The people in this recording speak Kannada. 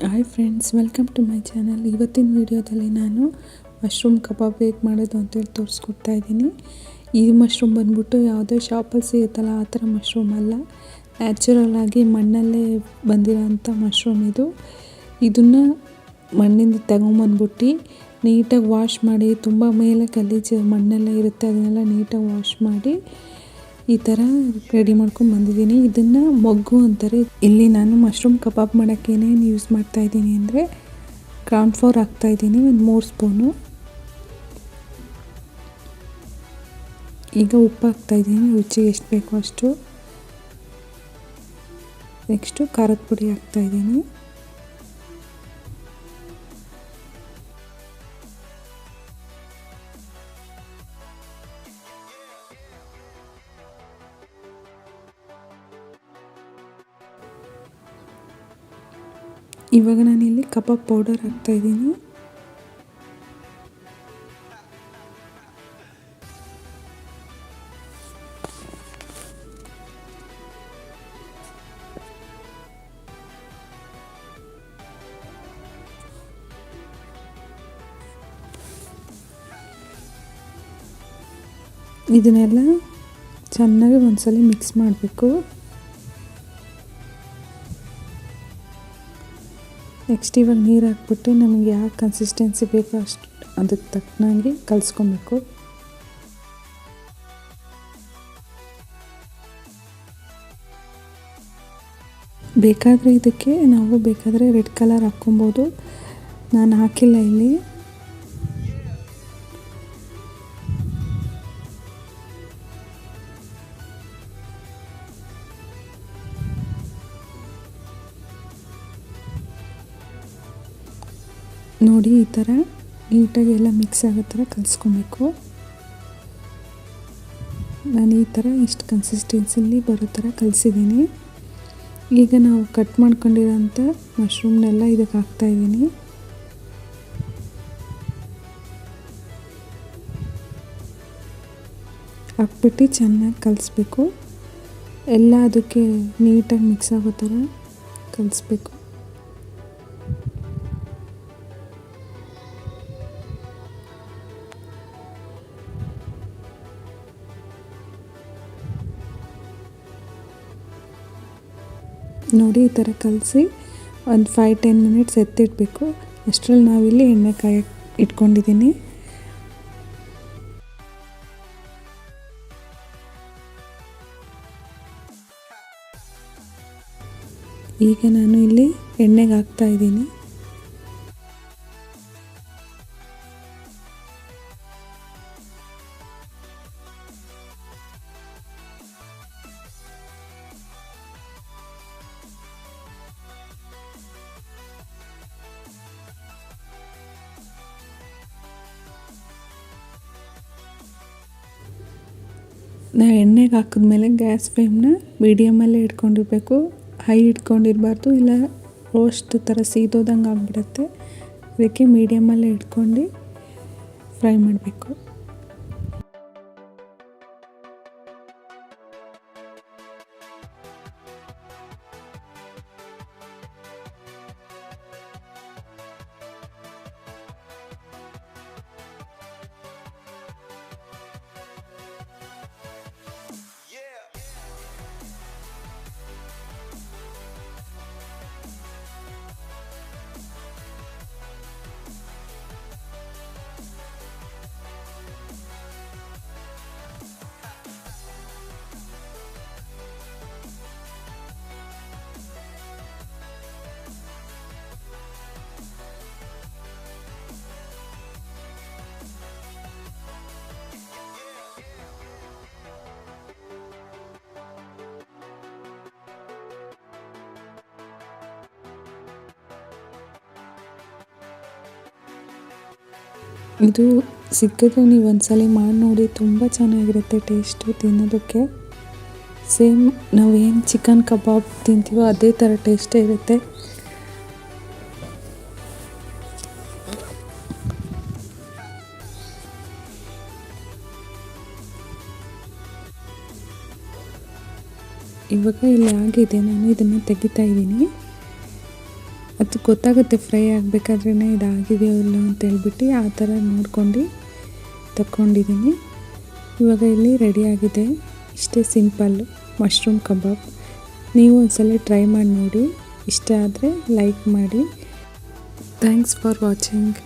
Hi friends welcome to my channel ಇವತ್ತಿನ ವಿಡಿಯೋದಲ್ಲಿ ನಾನು ಮಶ್ರೂಮ್ ಕಬಾಬ್ ಹೇಗೆ ಮಾಡೋದು ಅಂತೇಳಿ ತೋರಿಸ್ಕೊಡ್ತಾ ಇದ್ದೀನಿ. ಈ ಮಶ್ರೂಮ್ ಬಂದ್ಬಿಟ್ಟು ಯಾವುದೇ ಶಾಪಲ್ಲಿ ಸಿಗುತ್ತಲ್ಲ, ಆ ಥರ ಮಶ್ರೂಮ್ ಅಲ್ಲ. ನ್ಯಾಚುರಲ್ ಆಗಿ ಮಣ್ಣಲ್ಲೇ ಬಂದಿರೋಂಥ ಮಶ್ರೂಮ್ ಇದು. ಇದನ್ನು ಮಣ್ಣಿಂದ ತಗೊಂಬಂದ್ಬಿಟ್ಟು ನೀಟಾಗಿ ವಾಶ್ ಮಾಡಿ, ತುಂಬ ಮೇಲೆ ಗಲೀಜು ಮಣ್ಣೆಲ್ಲ ಇರುತ್ತೆ, ಅದನ್ನೆಲ್ಲ ನೀಟಾಗಿ ವಾಶ್ ಮಾಡಿ ಈ ಥರ ರೆಡಿ ಮಾಡ್ಕೊಂಡು ಬಂದಿದ್ದೀನಿ. ಇದನ್ನು ಮೊಗ್ಗು ಅಂತಾರೆ. ಇಲ್ಲಿ ನಾನು ಮಶ್ರೂಮ್ ಕಬಾಬ್ ಮಾಡೋಕ್ಕೆ ಏನೇನು ಯೂಸ್ ಮಾಡ್ತಾ ಇದ್ದೀನಿ ಅಂದರೆ ಗ್ರೌಂಡ್ ಫ್ಲೋರ್ ಹಾಕ್ತಾಯಿದ್ದೀನಿ ಒಂದು ಮೂರು ಸ್ಪೂನು ಈಗ ಉಪ್ಪು ಹಾಕ್ತಾಯಿದ್ದೀನಿ ರುಚಿಗೆ ಎಷ್ಟು ಬೇಕೋ ಅಷ್ಟು. ನೆಕ್ಸ್ಟು ಖಾರದ ಪುಡಿ ಹಾಕ್ತಾಯಿದ್ದೀನಿ ಇವಾಗ ನಾನಿಲ್ಲಿ ಕಬಾಬ್ ಪೌಡರ್ ಹಾಕ್ತಾಯಿದ್ದೀನಿ ಇದನ್ನೆಲ್ಲ ಚೆನ್ನಾಗಿ ಒಂದ್ಸಲ ಮಿಕ್ಸ್ ಮಾಡಬೇಕು. ನೆಕ್ಸ್ಟ್ ಇವಾಗ ನೀರು ಹಾಕ್ಬಿಟ್ಟು ನಮಗೆ ಯಾವ ಕನ್ಸಿಸ್ಟೆನ್ಸಿ ಬೇಕೋ ಅಷ್ಟು ಅದಕ್ಕೆ ತಕ್ಕನಾಗಿ ಕಲಿಸ್ಕೊಬೇಕು. ಬೇಕಾದರೆ ಇದಕ್ಕೆ ನಾವು ಬೇಕಾದರೆ ರೆಡ್ ಕಲರ್ ಹಾಕ್ಕೊಬೋದು. ನಾನು ಹಾಕಿಲ್ಲ ಇಲ್ಲಿ. ನೋಡಿ, ಈ ಥರ ನೀಟಾಗಿ ಎಲ್ಲ ಮಿಕ್ಸ್ ಆಗೋ ಥರ ಕಲಿಸ್ಕೊಬೇಕು. ನಾನು ಈ ಥರ ಇಷ್ಟು ಕನ್ಸಿಸ್ಟೆನ್ಸಿಲಿ ಬರೋ ಥರ ಕಲಿಸಿದ್ದೀನಿ. ಈಗ ನಾವು ಕಟ್ ಮಾಡ್ಕೊಂಡಿರೋಂಥ ಮಶ್ರೂಮ್ನೆಲ್ಲ ಇದಕ್ಕೆ ಹಾಕ್ತಾಯಿದ್ದೀನಿ ಹಾಕ್ಬಿಟ್ಟು ಚೆನ್ನಾಗಿ ಕಲಿಸ್ಬೇಕು. ಎಲ್ಲ ಅದಕ್ಕೆ ನೀಟಾಗಿ ಮಿಕ್ಸ್ ಆಗೋ ಥರ ಕಲಿಸ್ಬೇಕು. ನೋಡಿ ಈ ಥರ ಕಲಸಿ ಒಂದು ಫೈವ್ ಟೆನ್ ಮಿನಿಟ್ಸ್ ಎತ್ತಿಡಬೇಕು. ಅಷ್ಟರಲ್ಲಿ ನಾವಿಲ್ಲಿ ಎಣ್ಣೆ ಕಾಯಿ ಇಟ್ಕೊಂಡಿದ್ದೀನಿ. ಈಗ ನಾನು ಇಲ್ಲಿ ಎಣ್ಣೆಗೆ ಹಾಕ್ತಾ ಇದ್ದೀನಿ. ನಾವು ಎಣ್ಣೆಗೆ ಹಾಕಿದ್ಮೇಲೆ ಗ್ಯಾಸ್ ಫ್ಲೇಮ್ನ ಮೀಡಿಯಮಲ್ಲೇ ಇಟ್ಕೊಂಡಿರಬೇಕು. ಹೈ ಇಟ್ಕೊಂಡಿರಬಾರ್ದು, ಇಲ್ಲ ರೋಸ್ಟ್ ಥರ ಸೀದೋದಂಗೆ ಆಗಿಬಿಡುತ್ತೆ. ಅದಕ್ಕೆ ಮೀಡಿಯಮಲ್ಲೇ ಇಟ್ಕೊಂಡು ಫ್ರೈ ಮಾಡಬೇಕು. ಇದು ಸಿಕ್ಕಿದ್ರೆ ನೀವು ಒಂದ್ಸಲ ಮಾಡಿ ನೋಡಿ, ತುಂಬ ಚೆನ್ನಾಗಿರುತ್ತೆ ಟೇಸ್ಟು ತಿನ್ನೋದಕ್ಕೆ. ಸೇಮ್ ನಾವು ಏನು ಚಿಕನ್ ಕಬಾಬ್ ತಿಂತೀವೋ ಅದೇ ಥರ ಟೇಸ್ಟೇ ಇರುತ್ತೆ. ಇವಾಗ ಇಲ್ಲಿ ಆಗಿದೆ, ನಾನು ಇದನ್ನು ತೆಗಿತಾ ಇದ್ದೀನಿ. ಅದು ಗೊತ್ತಾಗುತ್ತೆ ಫ್ರೈ ಆಗಬೇಕಾದ್ರೇ ಇದಾಗಿದೆಯೋ ಇಲ್ಲ ಅಂತ ಹೇಳ್ಬಿಟ್ಟು ಆ ಥರ ನೋಡ್ಕೊಂಡು ತಗೊಂಡಿದ್ದೀನಿ ಇವಾಗ ಇಲ್ಲಿ ರೆಡಿಯಾಗಿದೆ ಇಷ್ಟೇ ಸಿಂಪಲ್ಲು ಮಶ್ರೂಮ್ ಕಬಾಬ್ ನೀವು ಒಂದ್ಸಲ ಟ್ರೈ ಮಾಡಿ ನೋಡಿ. ಇಷ್ಟ ಆದರೆ ಲೈಕ್ ಮಾಡಿ. Thanks for watching